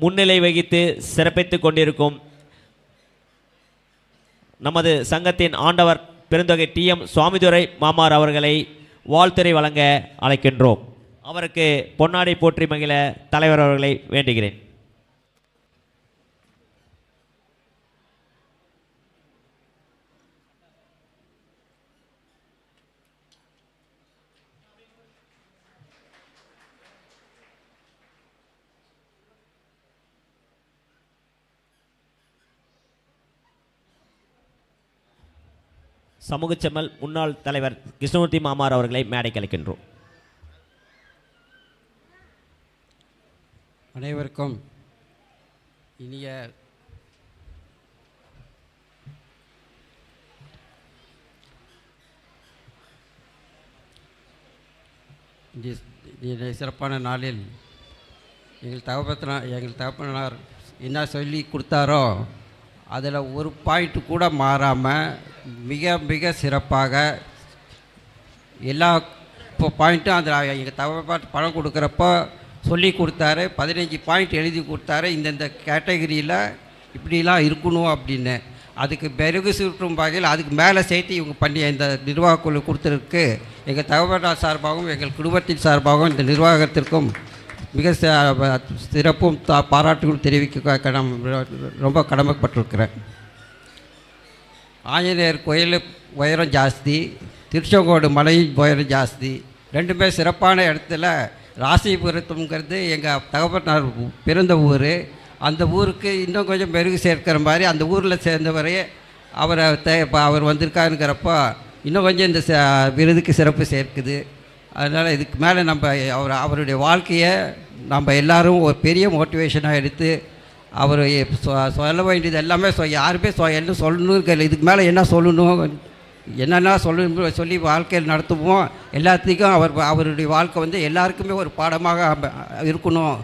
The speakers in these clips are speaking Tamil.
முன்னிலை வகித்து சிறப்பித்துக் கொண்டிருக்கும் நமது சங்கத்தின் ஆண்டவர் பெருந்தொகை டி எம் சுவாமிதுரை மாமார் அவர்களை வாழ்த்துறை வழங்க அழைக்கின்றோம். அவருக்கு பொன்னாடை போற்றி மகிழ தலைவர் அவர்களை வேண்டுகிறேன். சமூக செம்மல் முன்னாள் தலைவர் கிருஷ்ணமூர்த்தி மாமார் அவர்களை மேடை அழைக்கின்றோம் அனைவருக்கும் இனிய இந்த சிறப்பான நாளில் எங்கள் தகப்பத்தனா எங்கள் தகப்பனார் என்ன சொல்லி கொடுத்தாரோ அதில் ஒரு பாயிண்ட் கூட மாறாமல் மிக மிக சிறப்பாக எல்லா இப்போ பாயிண்ட்டும் அதில் எங்கள் தகவல் பணம் கொடுக்குறப்போ சொல்லி கொடுத்தாரு. பதினஞ்சு பாயிண்ட் எழுதி கொடுத்தாரு. இந்தந்த கேட்டகரியில் இப்படிலாம் இருக்கணும் அப்படின்னு. அதுக்கு பெருகு சுற்றும் வகையில் அதுக்கு மேலே சேர்த்து இவங்க பண்ணி இந்த நிர்வாகக் குழு கொடுத்துருக்கு. எங்கள் தகவலார் சார்பாகவும் எங்கள் குடும்பத்தின் சார்பாகவும் இந்த நிர்வாகத்திற்கும் மிக சிறப்பும் பாராட்டுகளும் தெரிவிக்க ரொம்ப கடமைப்பட்டிருக்கிறேன். ஆஞ்சநேயர் கோயில் உயரம் ஜாஸ்தி திருச்செங்கோடு மலையும் உயரம் ஜாஸ்தி. ரெண்டுமே சிறப்பான இடத்துல ராசிபுரத்துங்கிறது எங்கள் தகப்பனார் பிறந்த ஊர். அந்த ஊருக்கு இன்னும் கொஞ்சம் மெருகு சேர்க்கிற மாதிரி அந்த ஊரில் சேர்ந்தவரையே அவரை தே இப்போ அவர் வந்திருக்காருங்கிறப்போ இன்னும் கொஞ்சம் இந்த விருதுக்கு சிறப்பு சேர்க்குது. அதனால் இதுக்கு மேலே நம்ம அவர் அவருடைய வாழ்க்கையை நம்ம எல்லோரும் ஒரு பெரிய மோட்டிவேஷனாக எடுத்து அவர் சொ- சொல்ல வேண்டியது எல்லாமே சொ யாருமே சொ என்ன சொல்லணும் இதுக்கு மேலே என்ன சொல்லணும்? என்னென்ன சொல்லணும் சொல்லி வாழ்க்கையில் நடத்துவோம். எல்லாத்துக்கும் அவர் அவருடைய வாழ்க்கை வந்து எல்லாருக்குமே ஒரு பாடமாக இருக்கணும்.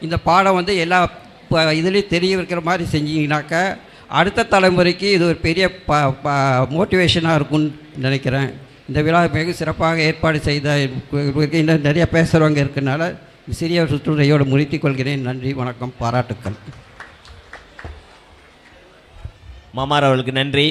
இந்த பாடம் வந்து எல்லா ப- இதுலேயும் தெரிய வைக்கிற மாதிரி செஞ்சீங்கனாக்க அடுத்த தலைமுறைக்கு இது ஒரு பெரிய ப ப மோட்டிவேஷனாக இருக்கும்னு நினைக்கிறேன். இந்த விழா மிக சிறப்பாக ஏற்பாடு செய்த இன்னும் நிறைய பேசுகிறவங்க இருக்கனால சிறிய சுற்றுரையோடு முடித்துக் கொள்கிறேன். நன்றி வணக்கம் பாராட்டுக்கள். மாமார் அவர்களுக்கு நன்றி.